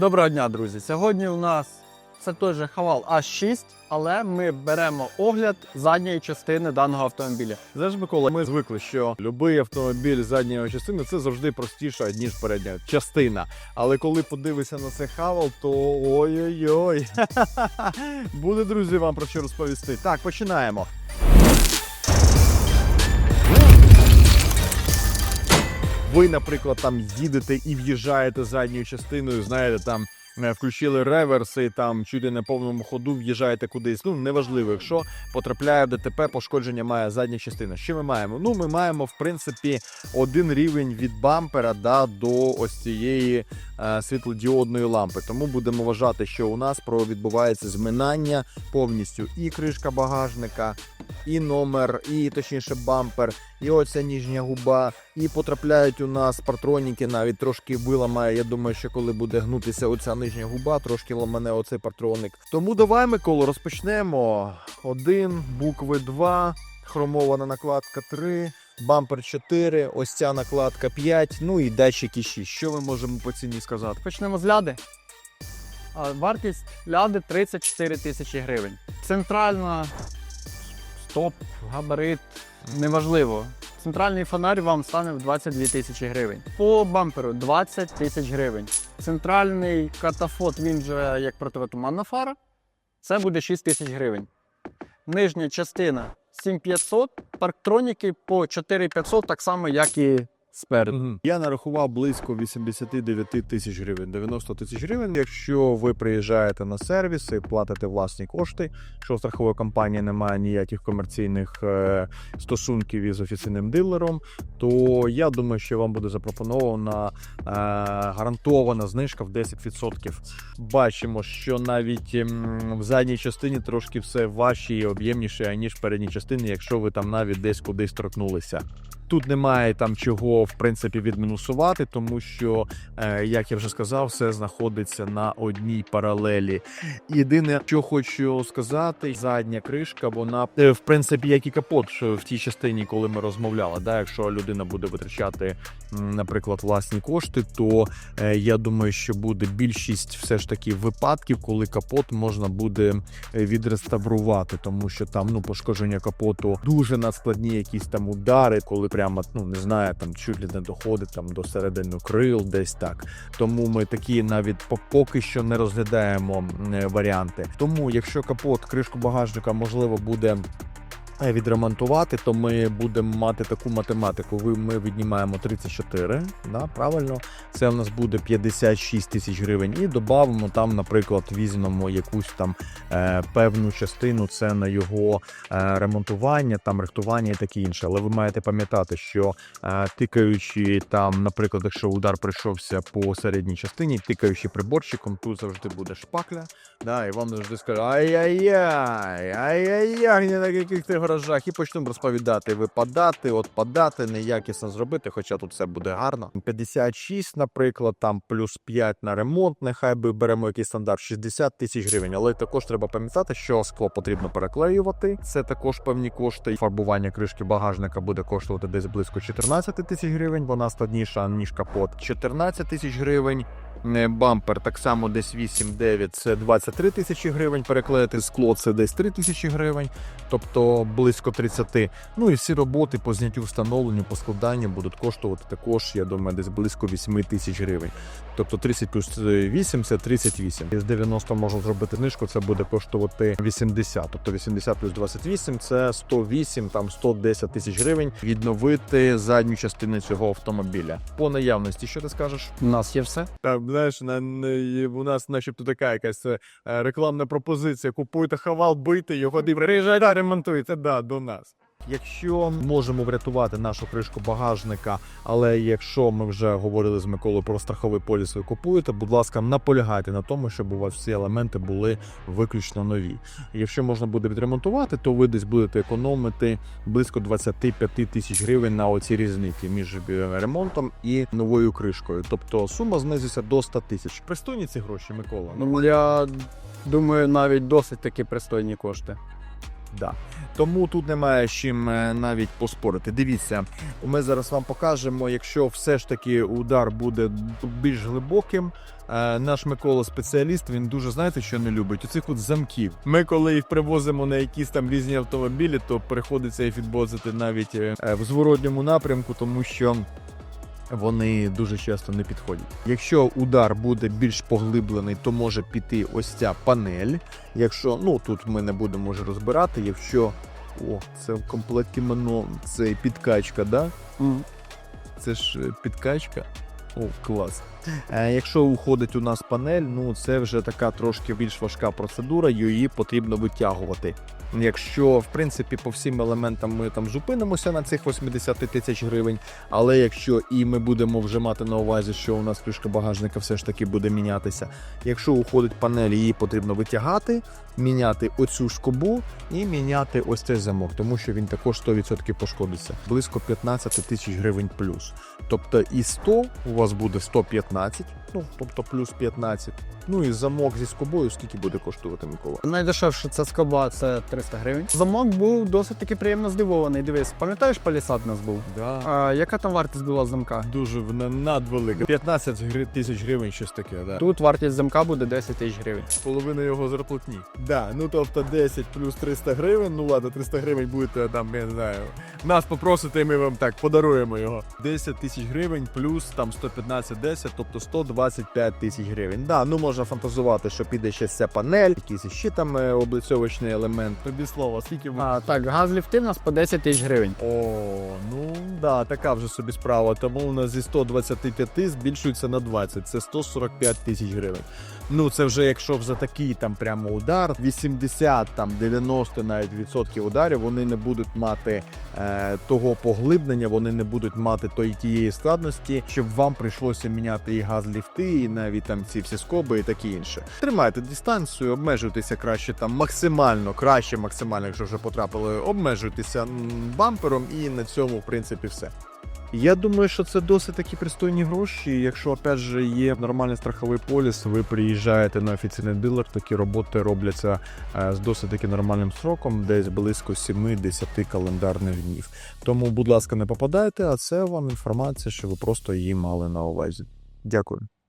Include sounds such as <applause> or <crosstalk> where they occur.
Доброго дня, друзі! Сьогодні у нас це той же Хавал А6, але ми беремо огляд задньої частини даного автомобіля. Знаєш, Микола, ми звикли, що будь-який автомобіль задньої частини це завжди простіше, ніж передня частина. Але коли подивишся на цей хавал, то ой-ой-ой. <laughs> Буде, друзі, вам про що розповісти. Так, починаємо. Ви, наприклад, там їдете і в'їжджаєте задньою частиною, знаєте, там е, включили реверси, там чуть на повному ходу в'їжджаєте кудись. Ну, неважливо, якщо потрапляє в ДТП, пошкодження має задня частина. Що ми маємо? Ну, ми маємо, в принципі, один рівень від бампера да, до ось цієї е, світлодіодної лампи. Тому будемо вважати, що у нас про відбувається зминання повністю і кришка багажника, і номер, і точніше бампер, і оця ніжня губа, і потрапляють у нас партроніки, навіть трошки виламає. Я думаю, що коли буде гнутися оця нижня губа, трошки ламане оцей партроник. Тому давай, Миколо, розпочнемо. Один, букви 2, хромована накладка 3. Бампер 4, ось ця накладка 5, ну і датчики 6. Що ми можемо по ціні сказати? Почнемо з ляди. Вартість ляди 34 тисячі гривень. Центральна стоп, габарит, неважливо. Центральний фонарь вам стане в 22 тисячі гривень. По бамперу 20 тисяч гривень. Центральний катафот, він же як противотуманна фара. Це буде 6 тисяч гривень. Нижня частина 7500, парктроніки по 4500, так само, як і спереду. Мгм. Я нарахував близько 89 тисяч гривень, 90 тисяч гривень. Якщо ви приїжджаєте на сервіс і платите власні кошти, що у страхової компанії немає ніяких комерційних е, стосунків із офіційним дилером, то я думаю, що вам буде запропонована е, гарантована знижка в 10%. Бачимо, що навіть ем, в задній частині трошки все важче і об'ємніше, ніж в передній частині, якщо ви там навіть десь кудись торкнулися. Тут немає там чого в принципі відмінусувати, тому що, е, як я вже сказав, все знаходиться на одній паралелі. Єдине, що хочу сказати, задня кришка, вона е, в принципі як і капот в тій частині, коли ми розмовляли. Да, якщо людина буде витрачати, наприклад, власні кошти, то е, я думаю, що буде більшість все ж таки випадків, коли капот можна буде відреставрувати, тому що там ну пошкодження капоту дуже надскладні якісь там удари, коли прямо ну не знаю, там чуть ли не доходить там до середини крил, десь так. Тому ми такі навіть по- поки що не розглядаємо е, варіанти. Тому, якщо капот, кришку багажника можливо буде. Відремонтувати, то ми будемо мати таку математику. Ми віднімаємо 34, да, правильно. Це в нас буде 56 тисяч гривень, і додамо там, наприклад, візьмемо якусь там е, певну частину. Це на його е, ремонтування, там рихтування і таке інше. Але ви маєте пам'ятати, що е, тикаючи там, наприклад, якщо удар прийшовся по середній частині, тикаючи приборчиком, тут завжди буде шпакля. Да, і вам завжди скажуть ай-яй-яй, ай-яй-яй, не на яких ти гаражах, і почнемо розповідати, випадати, отпадати, неякісно зробити, хоча тут все буде гарно. 56, наприклад, там плюс 5 на ремонт, нехай би беремо якийсь стандарт 60 тисяч гривень. Але також треба пам'ятати, що скло потрібно переклеювати. Це також певні кошти. Фарбування кришки багажника буде коштувати десь близько 14 тисяч гривень. Вона складніша ніж капот. 14 тисяч гривень. Е, Бампер так само десь 8-9, це 23 тисячі гривень. Переклеїти скло це десь 3 тисячі гривень, тобто близько 30. Ну і всі роботи по зняттю встановленню, по складанню будуть коштувати також, я думаю, десь близько 8 тисяч гривень. Тобто 30 плюс 8 це 38. Із 90 можна зробити знижку, це буде коштувати 80. Тобто 80 плюс 28 це 108, там 110 тисяч гривень. Відновити задню частину цього автомобіля. По наявності, що ти скажеш? У нас є все. Знаєш, на, у нас начебто така якась е, рекламна пропозиція. Купуйте хавал, бийте його, приїжджайте, ремонтуйте, да, до нас. Якщо можемо врятувати нашу кришку багажника, але якщо ми вже говорили з Миколою про страховий поліс, ви купуєте, будь ласка, наполягайте на тому, щоб у вас всі елементи були виключно нові. Якщо можна буде відремонтувати, то ви десь будете економити близько 25 тисяч гривень на оці різниці між е, ремонтом і новою кришкою. Тобто сума знизиться до 100 тисяч. Пристойні ці гроші, Микола. Ну, я думаю, навіть досить таки пристойні кошти. Да. Тому тут немає з чим е, навіть поспорити. Дивіться, ми зараз вам покажемо, якщо все ж таки удар буде більш глибоким. е, Наш Микола спеціаліст, він дуже знаєте, що не любить оцих от замків. Ми, коли їх привозимо на якісь там різні автомобілі, то приходиться їх відвозити навіть е, в зворотньому напрямку, тому що вони дуже часто не підходять. Якщо удар буде більш поглиблений, то може піти ось ця панель. Якщо ну тут ми не будемо вже розбирати, якщо о, це в комплекті мано, це підкачка, да? Це ж е, підкачка. О, клас. Е, якщо уходить у нас панель, ну це вже така трошки більш важка процедура, її потрібно витягувати. Якщо в принципі по всім елементам ми там зупинимося на цих 80 тисяч гривень, але якщо і ми будемо вже мати на увазі, що у нас кришка багажника все ж таки буде мінятися. Якщо уходить панель, її потрібно витягати, міняти оцю шкобу і міняти ось цей замок, тому що він також 100% пошкодиться. Близько 15 тисяч гривень плюс. Тобто і 100 у вас буде 115, Matik ну тобто плюс 15. Ну і замок зі скобою, скільки буде коштувати Микола? Найдешевше це скоба, це 300 гривень. Замок був досить таки приємно здивований. Дивись, пам'ятаєш, палісад у нас був? Да. А, яка там вартість була замка? Дуже вона надвелика. 15 гри- тисяч гривень, щось таке, да. Тут вартість замка буде 10 тисяч гривень. половина його зарплатні. Да, ну тобто 10 плюс 300 гривень, ну ладно, 300 гривень будете там, я не знаю. Нас попросите, і ми вам так подаруємо його. 10 тисяч гривень плюс там 115-10, тобто 120 25 тисяч гривень. Да, ну можна фантазувати, що піде ще ця панель, якісь ще там е, облицьовочний елемент. Тобі слово, скільки А, так, газліфти в нас по 10 тисяч гривень. О, ну да, така вже собі справа. Тому у нас зі 125 збільшується на 20. Це 145 тисяч гривень. Ну це вже якщо за такий там прямо удар, 80 там 90 навіть відсотків ударів вони не будуть мати е, того поглиблення, вони не будуть мати тої тієї складності, щоб вам прийшлося міняти і газліфт ліфти, навіть там ці всі скоби і таке інше. Тримайте дистанцію, обмежуйтеся краще там максимально, краще максимально, якщо вже потрапили, обмежуйтеся бампером, і на цьому в принципі все. Я думаю, що це досить такі пристойні гроші. Якщо опять же є нормальний страховий поліс, ви приїжджаєте на офіційний дилер, такі роботи робляться е, з досить таки нормальним сроком, десь близько 7-10 календарних днів. Тому, будь ласка, не попадайте, а це вам інформація, що ви просто її мали на увазі. Дякую.